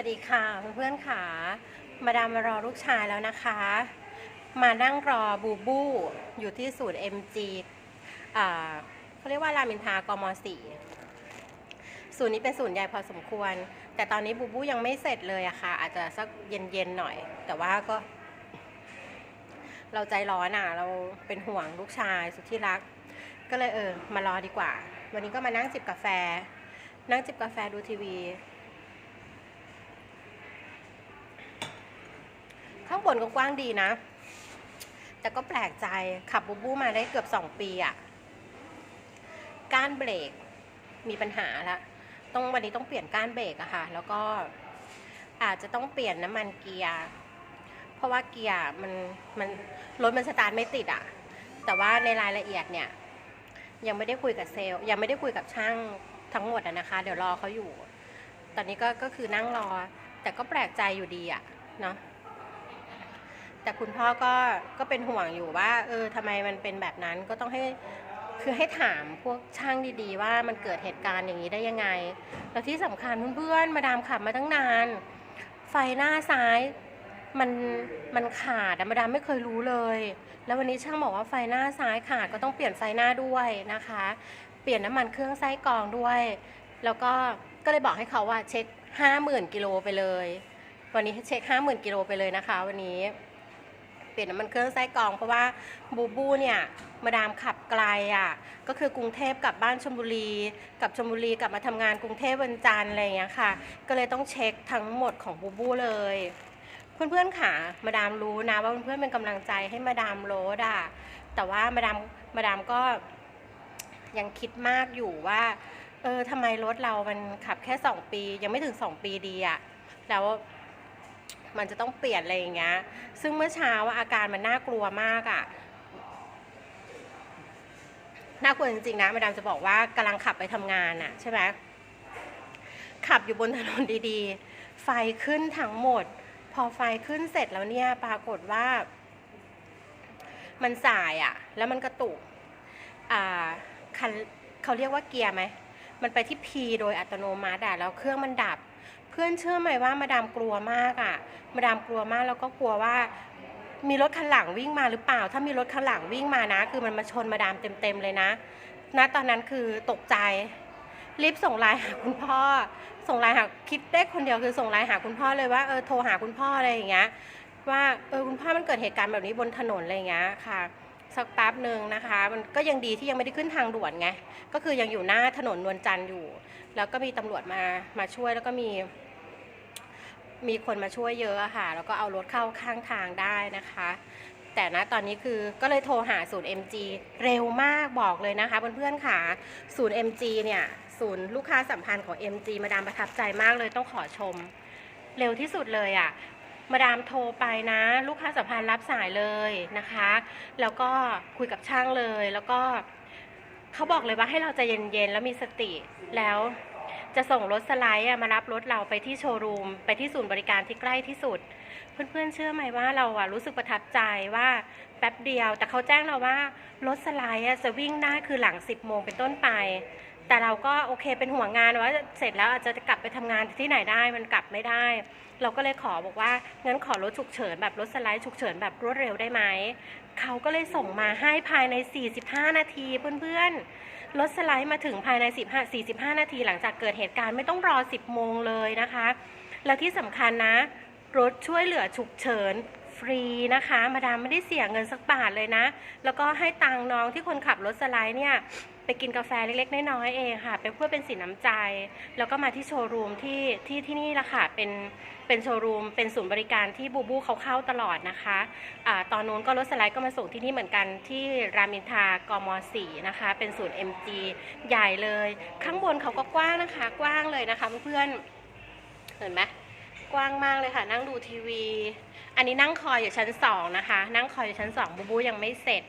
วัสดีค่ะเพื่อนๆค่ะ มาดามมารอลูกชายแล้วนะคะ มานั่งรอบูบูอยู่ที่ศูนย์ MG อ่าเขาเรียกว่ารามินทากมสี่ศูนย์นี้เป็นศูนย์ใหญ่พอสมควร แต่ตอนนี้บูบูยังไม่เสร็จเลยอะค่ะ อาจจะสักเย็นๆหน่อย แต่ว่าก็ เราใจร้อนอะเราเป็นห่วงลูกชายสุดที่รัก ก็เลยเออมารอดีกว่า วันนี้ก็มานั่งจิบกาแฟ นั่งจิบกาแฟดูทีวี ข้างบนก็กว้างดีนะ แต่ก็แปลกใจขับบูบูมาได้เกือบสองปีอะก้านเบรกมีปัญหาละต้องวันนี้ต้องเปลี่ยนก้านเบรกอะค่ะ แล้วก็อาจจะต้องเปลี่ยนน้ำมันเกียร์ เพราะว่าเกียร์มันมันรถมันสตาร์ทไม่ติดอะแต่ว่าในรายละเอียดเนี่ย ยังไม่ได้คุยกับเซลยังไม่ได้คุยกับช่างทั้งหมดอะนะคะ เดี๋ยวรอเขาอยู่ ตอนนี้ก็ก็คือนั่งรอ แต่ก็แปลกใจอยู่ดีอะเนาะ แต่คุณพ่อก็ก็เป็นห่วงอยู่ว่า เออทำไมมันเป็นแบบนั้นก็ต้องให้คือให้ถามพวกช่างดีๆ ว่ามันเกิดเหตุการณ์อย่างนี้ได้ยังไง แล้วที่สำคัญเพื่อนๆมาดามขับมาตั้งนาน ไฟหน้าซ้ายมันมันขาดมาดามไม่เคยรู้เลย แล้ววันนี้ช่างบอกว่าไฟหน้าซ้ายขาดก็ต้องเปลี่ยนไฟหน้าด้วยนะคะ เปลี่ยนน้ำมันเครื่องไส้กรองด้วย แล้วก็ก็เลยบอกให้เขาว่าเช็คห้าหมื่นกิโลไปเลย วันนี้เช็คห้าหมื่นกิโลไปเลยนะคะ วันนี้ เปลี่ยนน้ำมันเครื่องไส้กรอง เพราะว่าบูบูเนี่ยมาดามขับไกลอะก็คือกรุงเทพกลับบ้านชลบุรีกลับชลบุรีกลับมาทำงานกรุงเทพวันจันทร์อะไรอย่างเงี้ยค่ะ ก็เลยต้องเช็คทั้งหมดของบูบูเลยเพื่อนๆค่ะ มาดามรู้นะว่าเพื่อนๆเป็นกำลังใจให้มาดามโรดอะแต่ว่ามาดามมาดามก็ยังคิดมากอยู่ว่า เออทำไมรถเรามันขับแค่ 2 ปี ยังไม่ถึง 2 ปีดีอะแล้ว มันจะต้องเปลี่ยนอะไรอย่างเงี้ย ซึ่งเมื่อเช้าอะอาการมันน่ากลัวมากอะน่ากลัวจริงๆนะมาดามจะบอกว่ากำลังขับไปทำงานอะใช่ไหมขับอยู่บนถนนดีๆ ไฟขึ้นทั้งหมด พอไฟขึ้นเสร็จแล้วเนี่ยปรากฏว่า มันสายอะแล้วมันกระตุกอ่าคันเขาเรียกว่าเกียร์ไหมมันไปที่ P โดยอัตโนมัติอะแล้วเครื่องมันดับ พื่อนเชื่อไหมว่ามาดามกลัวมากอะมาดามกลัวมากแล้วก็กลัวว่า มีรถคันหลังวิ่งมาหรือเปล่า ถ้ามีรถคันหลังวิ่งมานะ คือมันมาชนมาดามเต็มๆเลยนะณตอนนั้นคือตกใจรีบส่งไลน์หาคุณพ่อ ส่งไลน์หาคิดได้คนเดียวคือส่งไลน์หาคุณพ่อเลยว่าเออโทรหาคุณพ่ออะไรอย่างเงี้ยว่าเออคุณพ่อมันเกิดเหตุการณ์แบบนี้บนถนนอะไรอย่างเงี้ยค่ะสักแป๊บหนึ่งนะคะ มันก็ยังดีที่ยังไม่ได้ขึ้นทางด่วนไง ก็คือยังอยู่หน้าถนนนวลจันทร์อยู่ แล้วก็มีตำรวจมามาช่วยแล้วก็มี มีคนมาช่วยเยอะค่ะ แล้วก็เอารถเข้าข้างทางได้นะคะ แต่นะตอนนี้คือก็เลยโทรหาศูนย์ MG เร็วมากบอกเลยนะคะเพื่อนๆค่ะศูนย์ MG เนี่ยศูนย์ลูกค้าสัมพันธ์ของ MG มาดามประทับใจมากเลยต้องขอชม เร็วที่สุดเลยอะ่ะมาดามโทรไปนะ ลูกค้าสัมพันธ์รับสายเลยนะคะ แล้วก็คุยกับช่างเลยแล้วก็เขาบอกเลยว่าให้เราใจเย็นๆแล้วมีสติแล้ว จะส่งรถสไลด์มารับรถเราไปที่โชว์รูม ไปที่ศูนย์บริการที่ใกล้ที่สุด เพื่อนๆเชื่อไหมว่าเราอะรู้สึกประทับใจว่าแป๊บเดียว แต่เขาแจ้งเราว่ารถสไลด์จะวิ่งได้คือหลัง 10โมงเป็นต้นไป แต่เราก็โอเคเป็นห่วงงานว่าเสร็จแล้วอาจจะกลับไปทำงานที่ไหนได้มันกลับไม่ได้ เราก็เลยขอบอกว่างั้นขอรถฉุกเฉินแบบรถสไลด์ฉุกเฉินแบบรวดเร็วได้ไหมเขาก็เลยส่งมาให้ภายใน 45 นาทีเพื่อนๆรถสไลด์มาถึงภายใน15 45 นาทีหลังจากเกิดเหตุการณ์ไม่ต้องรอ 10 โมงเลยนะคะ แล้วที่สำคัญนะ รถช่วยเหลือฉุกเฉินฟรีนะคะ มาดามไม่ได้เสียเงินสักบาทเลยนะ แล้วก็ให้ตังน้องที่คนขับรถสไลด์เนี่ยไปกินกาแฟเล็กๆน้อยๆเองค่ะเป็นเพื่อเป็นสินน้ำใจ แล้วก็มาที่โชว์รูมที่ที่ที่นี่ละค่ะเป็นเป็นโชว์รูมเป็นศูนย์บริการที่บูบูเขาเข้าตลอดนะคะอะตอนนู้นก็รถสไลด์ก็มาส่งที่นี่เหมือนกันที่รามินทากม4นะคะ เป็นศูนย์ MG ใหญ่เลย ข้างบนเขาก็กว้างนะคะ กว้างเลยนะคะเพื่อนๆเห็นไหม กว้างมากเลยค่ะ นั่งดูทีวี อันนี้นั่งคอยอยู่ชั้นสองนะคะ นั่งคอยอยู่ชั้นสองบูบูยังไม่เสร็จ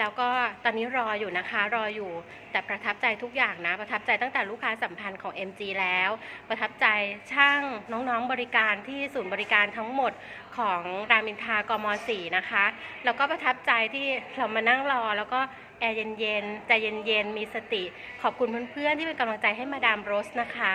แล้วก็ตอนนี้รออยู่นะคะ รออยู่ แต่ประทับใจทุกอย่างนะ ประทับใจตั้งแต่ลูกค้าสัมพันธ์ของ MG แล้ว ประทับใจช่างน้องๆบริการที่ศูนย์บริการทั้งหมดของรามินทากม4นะคะ แล้วก็ประทับใจที่เรามานั่งรอแล้วก็แอร์เย็นๆใจเย็นๆมีสติ ขอบคุณเพื่อนๆที่เป็นกำลังใจให้มาดามโรสนะคะ